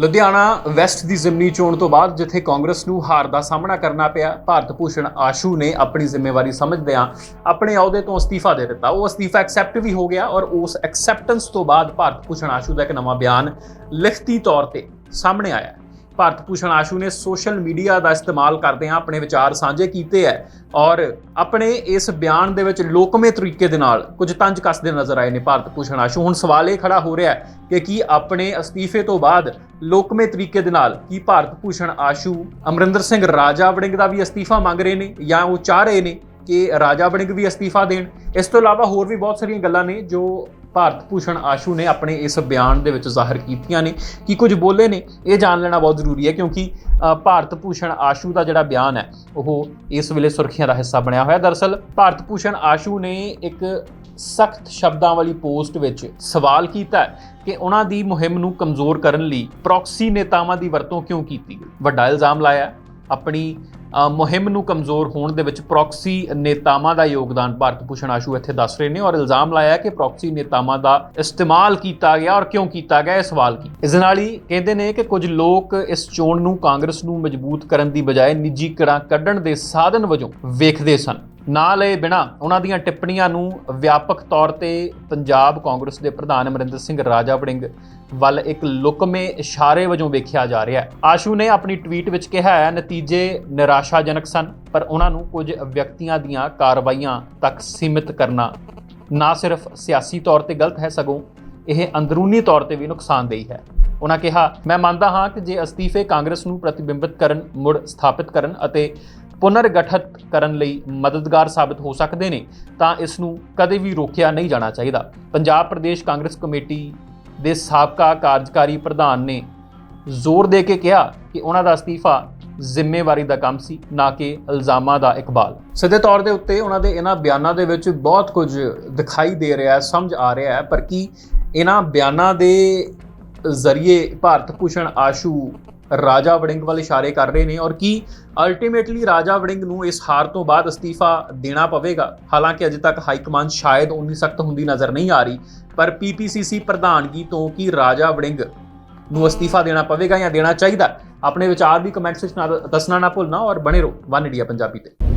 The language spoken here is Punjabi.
ਲੁਧਿਆਣਾ ਵੈਸਟ ਦੀ ਜ਼ਿਮਨੀ ਚੋਣ ਤੋਂ ਬਾਅਦ ਜਿੱਥੇ ਕਾਂਗਰਸ ਨੂੰ ਹਾਰ ਦਾ ਸਾਹਮਣਾ ਕਰਨਾ ਪਿਆ, ਭਾਰਤ ਭੂਸ਼ਣ ਆਸ਼ੂ ਨੇ ਆਪਣੀ ਜ਼ਿੰਮੇਵਾਰੀ ਸਮਝਦਿਆਂ ਆਪਣੇ ਅਹੁਦੇ ਤੋਂ ਅਸਤੀਫਾ ਦੇ ਦਿੱਤਾ। ਉਹ ਅਸਤੀਫਾ ਐਕਸੈਪਟ ਵੀ ਹੋ ਗਿਆ ਔਰ ਉਸ ਐਕਸੈਪਟੈਂਸ ਤੋਂ ਬਾਅਦ ਭਾਰਤ ਭੂਸ਼ਣ ਆਸ਼ੂ ਦਾ ਇੱਕ ਨਵਾਂ ਬਿਆਨ ਲਿਖਤੀ ਤੌਰ ਤੇ ਸਾਹਮਣੇ ਆਇਆ ਭਾਰਤ ਭੂਸ਼ਣ ਆਸ਼ੂ ਨੇ ਸੋਸ਼ਲ ਮੀਡੀਆ ਦਾ ਇਸਤੇਮਾਲ ਕਰਦਿਆਂ ਆਪਣੇ ਵਿਚਾਰ ਸਾਂਝੇ ਕੀਤੇ ਹੈ ਔਰ ਆਪਣੇ ਇਸ ਬਿਆਨ ਦੇ ਵਿੱਚ ਲੋਕਮੇ ਤਰੀਕੇ ਦੇ ਨਾਲ ਕੁਝ ਤੰਜ ਕੱਸਦੇ ਨਜ਼ਰ ਆਏ ਨੇ ਭਾਰਤ ਭੂਸ਼ਣ ਆਸ਼ੂ। ਹੁਣ ਸਵਾਲ ਇਹ ਖੜਾ ਹੋ ਰਿਹਾ ਹੈ ਕਿ ਕੀ ਆਪਣੇ ਅਸਤੀਫੇ ਤੋਂ ਬਾਅਦ ਲੋਕਮੇ ਤਰੀਕੇ ਦੇ ਨਾਲ ਕੀ ਭਾਰਤ ਭੂਸ਼ਣ ਆਸ਼ੂ ਅਮਰਿੰਦਰ ਸਿੰਘ ਰਾਜਾ ਵੜਿੰਗ ਦਾ ਵੀ ਅਸਤੀਫਾ ਮੰਗ ਰਹੇ ਨੇ ਜਾਂ ਉਹ ਚਾਹ ਰਹੇ ਨੇ ਕਿ ਰਾਜਾ ਵੜਿੰਗ ਵੀ ਅਸਤੀਫਾ ਦੇਣ? ਇਸ ਤੋਂ ਇਲਾਵਾ ਹੋਰ ਵੀ ਬਹੁਤ ਸਾਰੀਆਂ ਗੱਲਾਂ ਨੇ ਜੋ ਭਾਰਤ ਭੂਸ਼ਣ ਆਸ਼ੂ ਨੇ ਆਪਣੇ ਇਸ ਬਿਆਨ ਦੇ ਵਿੱਚ ਜ਼ਾਹਰ ਕੀਤੀਆਂ ਨੇ, ਕੀ ਕੁਝ ਬੋਲੇ ਨੇ, ਇਹ ਜਾਣ ਲੈਣਾ ਬਹੁਤ ਜ਼ਰੂਰੀ ਹੈ ਕਿਉਂਕਿ ਭਾਰਤ ਭੂਸ਼ਣ ਆਸ਼ੂ ਦਾ ਜਿਹੜਾ ਬਿਆਨ ਹੈ, ਉਹ ਇਸ ਵੇਲੇ ਸੁਰਖੀਆਂ ਦਾ ਹਿੱਸਾ ਬਣਿਆ ਹੋਇਆ। ਦਰਅਸਲ ਭਾਰਤ ਭੂਸ਼ਣ ਆਸ਼ੂ ਨੇ ਇੱਕ ਸਖਤ ਸ਼ਬਦਾਂ ਵਾਲੀ ਪੋਸਟ ਵਿੱਚ ਸਵਾਲ ਕੀਤਾ ਕਿ ਉਹਨਾਂ ਦੀ ਮੁਹਿੰਮ ਨੂੰ ਕਮਜ਼ੋਰ ਕਰਨ ਲਈ ਪ੍ਰੌਕਸੀ ਨੇਤਾਵਾਂ ਦੀ ਵਰਤੋਂ ਕਿਉਂ ਕੀਤੀ ਗਈ। ਵੱਡਾ ਇਲਜ਼ਾਮ ਲਾਇਆ ਆਪਣੀ ਮੁਹਿੰਮ ਨੂੰ ਕਮਜ਼ੋਰ ਹੋਣ ਦੇ ਵਿੱਚ ਪ੍ਰੌਕਸੀ ਨੇਤਾਵਾਂ ਦਾ ਯੋਗਦਾਨ ਭਾਰਤ ਭੂਸ਼ਣ ਆਸ਼ੂ ਇੱਥੇ ਦੱਸ ਰਹੇ ਨੇ ਔਰ ਇਲਜ਼ਾਮ ਲਾਇਆ ਕਿ ਪ੍ਰੌਕਸੀ ਨੇਤਾਵਾਂ ਦਾ ਇਸਤੇਮਾਲ ਕੀਤਾ ਗਿਆ ਔਰ ਕਿਉਂ ਕੀਤਾ ਗਿਆ ਇਹ ਸਵਾਲ ਕੀ? ਇਸ ਨਾਲ ਹੀ ਕਹਿੰਦੇ ਨੇ ਕਿ ਕੁਝ ਲੋਕ ਇਸ ਚੋਣ ਨੂੰ ਕਾਂਗਰਸ ਨੂੰ ਮਜ਼ਬੂਤ ਕਰਨ ਦੀ ਬਜਾਏ ਨਿੱਜੀ ਕੜਾਂ ਕੱਢਣ ਦੇ ਸਾਧਨ ਵਜੋਂ ਵੇਖਦੇ ਸਨ। ਨਾ ਲਏ ਬਿਨਾ ਉਹਨਾਂ ਦੀਆਂ ਟਿੱਪਣੀਆਂ ਨੂੰ ਵਿਆਪਕ ਤੌਰ ਤੇ ਪੰਜਾਬ ਕਾਂਗਰਸ ਦੇ ਪ੍ਰਧਾਨ ਅਮਰਿੰਦਰ ਸਿੰਘ ਰਾਜਾ ਵੜਿੰਗ ਵੱਲ ਇੱਕ ਲੁਕਮੇ ਇਸ਼ਾਰੇ ਵਜੋਂ ਵੇਖਿਆ ਜਾ ਰਿਹਾ ਹੈ। ਆਸ਼ੂ ਨੇ ਆਪਣੀ ਟਵੀਟ ਵਿੱਚ ਕਿਹਾ ਹੈ, ਨਤੀਜੇ ਨਿਰਾਸ਼ਾਜਨਕ ਸਨ, ਪਰ ਉਹਨਾਂ ਨੂੰ ਕੁਝ ਵਿਅਕਤੀਆਂ ਦੀਆਂ ਕਾਰਵਾਈਆਂ ਤੱਕ ਸੀਮਿਤ ਕਰਨਾ ਨਾ ਸਿਰਫ ਸਿਆਸੀ ਤੌਰ ਤੇ ਗਲਤ ਹੈ, ਸਗੋਂ ਇਹ ਅੰਦਰੂਨੀ ਤੌਰ ਤੇ ਵੀ ਨੁਕਸਾਨਦੇਹੀ ਹੈ। ਉਹਨਾਂ ਕਿਹਾ, ਮੈਂ ਮੰਨਦਾ ਹਾਂ ਕਿ ਜੇ ਅਸਤੀਫੇ ਕਾਂਗਰਸ ਨੂੰ ਪ੍ਰਤੀਬਿੰਬਿਤ ਕਰਨ, ਮੁੜ ਸਥਾਪਿਤ ਕਰਨ ਅਤੇ ਪੁਨਰਗਠਿਤ ਕਰਨ ਲਈ ਮਦਦਗਾਰ ਸਾਬਤ ਹੋ ਸਕਦੇ ਨੇ, ਤਾਂ ਇਸ ਨੂੰ ਕਦੇ ਵੀ ਰੋਕਿਆ ਨਹੀਂ ਜਾਣਾ ਚਾਹੀਦਾ। ਪੰਜਾਬ ਪ੍ਰਦੇਸ਼ ਕਾਂਗਰਸ ਕਮੇਟੀ ਦੇ ਸਾਬਕਾ ਕਾਰਜਕਾਰੀ ਪ੍ਰਧਾਨ ਨੇ ਜ਼ੋਰ ਦੇ ਕੇ ਕਿਹਾ ਕਿ ਉਹਨਾਂ ਦਾ ਅਸਤੀਫਾ ਜ਼ਿੰਮੇਵਾਰੀ ਦਾ ਕੰਮ ਸੀ, ਨਾ ਕਿ ਇਲਜ਼ਾਮਾਂ ਦਾ ਇਕਬਾਲ। ਸਿੱਧੇ ਤੌਰ ਦੇ ਉੱਤੇ ਉਹਨਾਂ ਦੇ ਇਹਨਾਂ ਬਿਆਨਾਂ ਦੇ ਵਿੱਚ ਬਹੁਤ ਕੁਝ ਦਿਖਾਈ ਦੇ ਰਿਹਾ ਹੈ, ਸਮਝ ਆ ਰਿਹਾ ਹੈ, ਪਰ ਕੀ ਇਹਨਾਂ ਬਿਆਨਾਂ ਦੇ ਜ਼ਰੀਏ ਭਾਰਤ ਭੂਸ਼ਣ ਆਸ਼ੂ ਰਾਜਾ ਵੜਿੰਗ ਵੱਲ ਇਸ਼ਾਰੇ ਕਰ ਰਹੇ ਨੇ ਔਰ ਕੀ ਅਲਟੀਮੇਟਲੀ ਰਾਜਾ ਵੜਿੰਗ ਨੂੰ ਇਸ ਹਾਰ ਤੋਂ ਬਾਅਦ ਅਸਤੀਫਾ ਦੇਣਾ ਪਵੇਗਾ? ਹਾਲਾਂਕਿ ਅਜੇ ਤੱਕ ਹਾਈ ਕਮਾਂਡ ਸ਼ਾਇਦ ਉਨੀ ਸਖਤ ਹੁੰਦੀ ਨਜ਼ਰ ਨਹੀਂ ਆ ਰਹੀ, ਪਰ ਪੀਪੀਸੀਸੀ ਪ੍ਰਧਾਨਗੀ ਤੋਂ ਕੀ ਰਾਜਾ ਵੜਿੰਗ ਨੂੰ ਅਸਤੀਫਾ ਦੇਣਾ ਪਵੇਗਾ ਜਾਂ ਦੇਣਾ ਚਾਹੀਦਾ? ਆਪਣੇ ਵਿਚਾਰ ਵੀ ਕਮੈਂਟਸ ਵਿੱਚ ਨਾ ਦੱਸਣਾ ਨਾ ਭੁੱਲਣਾ ਔਰ ਬਣੇ ਰਹੋ, ਵਨ ਇੰਡੀਆ ਪੰਜਾਬੀ ਤੇ।